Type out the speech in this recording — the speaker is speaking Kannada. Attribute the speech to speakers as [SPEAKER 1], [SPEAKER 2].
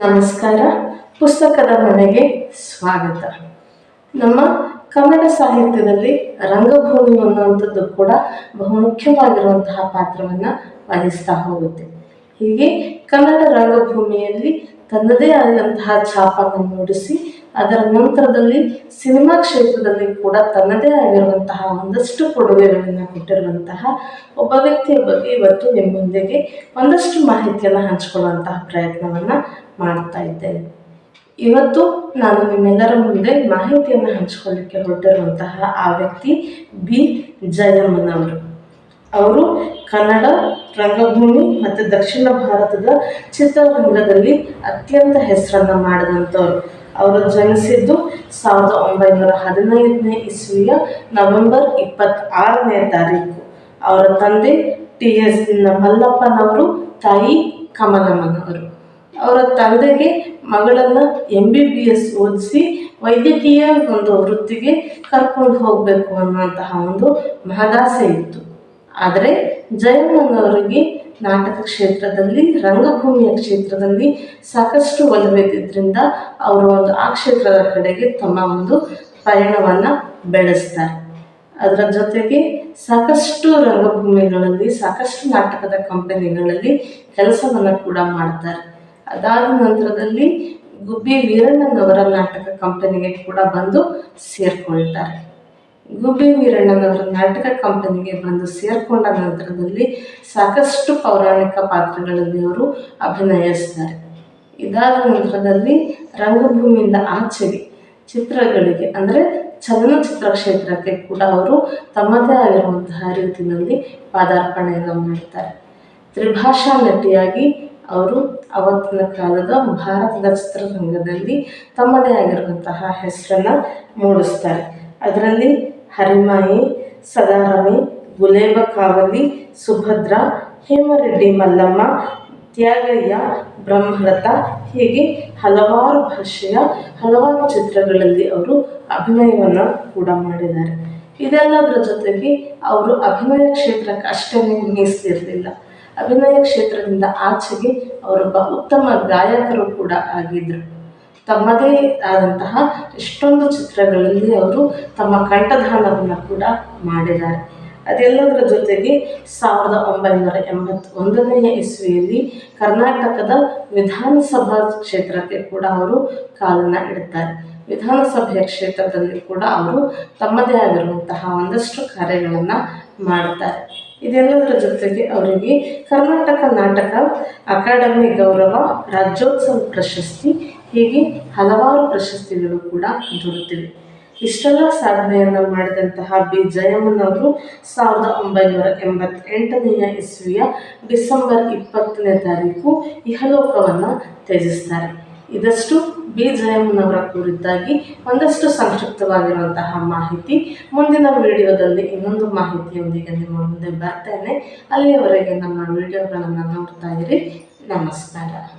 [SPEAKER 1] ನಮಸ್ಕಾರ. ಪುಸ್ತಕದ ಮನೆಗೆ ಸ್ವಾಗತ. ನಮ್ಮ ಕನ್ನಡ ಸಾಹಿತ್ಯದಲ್ಲಿ ರಂಗಭೂಮಿ ಅನ್ನುವಂಥದ್ದು ಕೂಡ ಬಹುಮುಖ್ಯವಾಗಿರುವಂತಹ ಪಾತ್ರವನ್ನು ವಹಿಸ್ತಾ ಹೋಗುತ್ತೆ. ಹೀಗೆ ಕನ್ನಡ ರಂಗಭೂಮಿಯಲ್ಲಿ ತನ್ನದೇ ಆದಂತಹ ಛಾಪನ್ನು ಮೂಡಿಸಿ ಅದರ ನಂತರದಲ್ಲಿ ಸಿನಿಮಾ ಕ್ಷೇತ್ರದಲ್ಲಿ ಕೂಡ ತನ್ನದೇ ಆಗಿರುವಂತಹ ಒಂದಷ್ಟು ಕೊಡುಗೆಗಳನ್ನು ಕೊಟ್ಟಿರುವಂತಹ ಒಬ್ಬ ವ್ಯಕ್ತಿಯ ಬಗ್ಗೆ ಇವತ್ತು ನಿಮ್ಮೊಂದಿಗೆ ಒಂದಷ್ಟು ಮಾಹಿತಿಯನ್ನು ಹಂಚಿಕೊಳ್ಳುವಂತಹ ಪ್ರಯತ್ನವನ್ನು ಮಾಡ್ತಾ ಇದ್ದೇನೆ. ಇವತ್ತು ನಾನು ನಿಮ್ಮೆಲ್ಲರ ಮುಂದೆ ಮಾಹಿತಿಯನ್ನು ಹಂಚಿಕೊಳ್ಳಿಕ್ಕೆ ಹೊರಟಿರುವಂತಹ ಆ ವ್ಯಕ್ತಿ ಬಿ. ಜಯಮ್ಮನವರು. ಅವರು ಕನ್ನಡ ರಂಗಭೂಮಿ ಮತ್ತು ದಕ್ಷಿಣ ಭಾರತದ ಚಿತ್ರರಂಗದಲ್ಲಿ ಅತ್ಯಂತ ಹೆಸರನ್ನು ಮಾಡಿದಂಥವ್ರು ಅವರು ಜನಿಸಿದ್ದು ಸಾವಿರದ ಒಂಬೈನೂರ ಹದಿನೈದನೇ ಇಸ್ವಿಯ ನವೆಂಬರ್ ಇಪ್ಪತ್ತಾರನೇ ತಾರೀಕು. ಅವರ ತಂದೆ ಟಿ ಎಸ್ ಮಲ್ಲಪ್ಪನವರು ತಾಯಿ ಕಮಲಮ್ಮನವರು. ಅವರ ತಂದೆಗೆ ಮಗಳನ್ನು ಎಂ ಬಿ ಬಿ ಎಸ್ ಓದಿಸಿ ವೈದ್ಯಕೀಯ ಒಂದು ವೃತ್ತಿಗೆ ಕರ್ಕೊಂಡು ಹೋಗಬೇಕು ಅನ್ನುವಂತಹ ಒಂದು ಮಹದಾಸೆ ಇತ್ತು. ಆದರೆ ಜಯಮ್ಮನವರಿಗೆ ನಾಟಕ ಕ್ಷೇತ್ರದಲ್ಲಿ, ರಂಗಭೂಮಿಯ ಕ್ಷೇತ್ರದಲ್ಲಿ ಸಾಕಷ್ಟು ಒಲವಿದ್ದರಿಂದ ಅವರು ಒಂದು ಆ ಕ್ಷೇತ್ರದ ಕಡೆಗೆ ತಮ್ಮ ಒಂದು ಪಯಣವನ್ನು ಬೆಳೆಸ್ತಾರೆ. ಅದರ ಜೊತೆಗೆ ಸಾಕಷ್ಟು ರಂಗಭೂಮಿಗಳಲ್ಲಿ, ಸಾಕಷ್ಟು ನಾಟಕದ ಕಂಪನಿಗಳಲ್ಲಿ ಕೆಲಸವನ್ನು ಕೂಡ ಮಾಡ್ತಾರೆ. ಅದಾದ ನಂತರದಲ್ಲಿ ಗುಬ್ಬಿ ವೀರಣ್ಣನವರ ನಾಟಕ ಕಂಪನಿಗೆ ಕೂಡ ಬಂದು ಸೇರಿಕೊಳ್ತಾರೆ. ಗುಬ್ಬಿ ವೀರಣ್ಣನವರು ನಾಟಕ ಕಂಪನಿಗೆ ಬಂದು ಸೇರಿಕೊಂಡ ನಂತರದಲ್ಲಿ ಸಾಕಷ್ಟು ಪೌರಾಣಿಕ ಪಾತ್ರಗಳಲ್ಲಿ ಅವರು ಅಭಿನಯಿಸ್ತಾರೆ ಇದಾದ ನಂತರದಲ್ಲಿ ರಂಗಭೂಮಿಯಿಂದ ಆಚೆಗೆ ಚಿತ್ರಗಳಿಗೆ, ಅಂದರೆ ಚಲನಚಿತ್ರ ಕ್ಷೇತ್ರಕ್ಕೆ ಕೂಡ ಅವರು ತಮ್ಮದೇ ಆಗಿರುವಂತಹ ರೀತಿಯಲ್ಲಿ ಪಾದಾರ್ಪಣೆಯನ್ನು ಮಾಡ್ತಾರೆ. ತ್ರಿಭಾಷಾ ನಟಿಯಾಗಿ ಅವರು ಅವತ್ತಿನ ಕಾಲದ ಭಾರತದ ಚಿತ್ರರಂಗದಲ್ಲಿ ತಮ್ಮದೇ ಆಗಿರುವಂತಹ ಹೆಸರನ್ನು ಮೂಡಿಸ್ತಾರೆ. ಅದರಲ್ಲಿ ಹರಿಮಾಯಿ, ಸದಾರಮಿ ಗುಲೇಬ ಕಾವಲಿ ಸುಭದ್ರ, ಹೇಮರೆಡ್ಡಿ, ಮಲ್ಲಮ್ಮ, ತ್ಯಾಗಯ್ಯ, ಬ್ರಹ್ಮರಥ ಹೀಗೆ ಹಲವಾರು ಭಾಷೆಯ ಹಲವಾರು ಚಿತ್ರಗಳಲ್ಲಿ ಅವರು ಅಭಿನಯವನ್ನು ಕೂಡ ಮಾಡಿದ್ದಾರೆ. ಇದೆಲ್ಲದರ ಜೊತೆಗೆ ಅವರು ಅಭಿನಯ ಕ್ಷೇತ್ರಕ್ಕೆ ಅಷ್ಟೇ ಮೀಸಲಿರಲಿಲ್ಲ. ಅಭಿನಯ ಕ್ಷೇತ್ರದಿಂದ ಆಚೆಗೆ ಅವರೊಬ್ಬ ಉತ್ತಮ ಗಾಯಕರು ಕೂಡ ಆಗಿದ್ದರು ತಮ್ಮದೇ ಆದಂತಹ ಎಷ್ಟೊಂದು ಚಿತ್ರಗಳಲ್ಲಿ ಅವರು ತಮ್ಮ ಕಂಠದಾನವನ್ನು ಕೂಡ ಮಾಡಿದ್ದಾರೆ. ಅದೆಲ್ಲದರ ಜೊತೆಗೆ ಸಾವಿರದ ಒಂಬೈನೂರ ಎಂಬತ್ತೊಂದನೆಯ ಇಸ್ವಿಯಲ್ಲಿ ಕರ್ನಾಟಕದ ವಿಧಾನಸಭಾ ಕ್ಷೇತ್ರಕ್ಕೆ ಕೂಡ ಅವರು ಕಾಲನ್ನು ಇಡ್ತಾರೆ. ವಿಧಾನಸಭೆಯ ಕ್ಷೇತ್ರದಲ್ಲಿ ಕೂಡ ಅವರು ತಮ್ಮದೇ ಆಗಿರುವಂತಹ ಒಂದಷ್ಟು ಕಾರ್ಯಗಳನ್ನು ಮಾಡ್ತಾರೆ. ಇದೆಲ್ಲದರ ಜೊತೆಗೆ ಅವರಿಗೆ ಕರ್ನಾಟಕ ನಾಟಕ ಅಕಾಡೆಮಿ ಗೌರವ ರಾಜ್ಯೋತ್ಸವ ಪ್ರಶಸ್ತಿ ಹೀಗೆ ಹಲವಾರು ಪ್ರಶಸ್ತಿಗಳು ಕೂಡ ದೊರೆತಿವೆ. ಇಷ್ಟೆಲ್ಲ ಸಾಧನೆಯನ್ನು ಮಾಡಿದಂತಹ ಬಿ. ಜಯಮ್ಮನವರು ಸಾವಿರದ ಒಂಬೈನೂರ ಎಂಬತ್ತೆಂಟನೆಯ ಇಸ್ವಿಯ ಡಿಸೆಂಬರ್ ಇಪ್ಪತ್ತನೇ ತಾರೀಕು ಇಹಲೋಕವನ್ನು ತ್ಯಜಿಸ್ತಾರೆ. ಇದಷ್ಟು ಬಿ. ಜಯಮ್ಮನವರ ಕುರಿತಾಗಿ ಒಂದಷ್ಟು ಸಂಕ್ಷಿಪ್ತವಾಗಿರುವಂತಹ ಮಾಹಿತಿ. ಮುಂದಿನ ವಿಡಿಯೋದಲ್ಲಿ ಇನ್ನೊಂದು ಮಾಹಿತಿಯೊಂದಿಗೆ ನಿಮ್ಮ ಮುಂದೆ ಬರ್ತೇನೆ. ಅಲ್ಲಿಯವರೆಗೆ ನಮ್ಮ ವಿಡಿಯೋಗಳನ್ನು ನೋಡ್ತಾ ಇರಿ. ನಮಸ್ಕಾರ.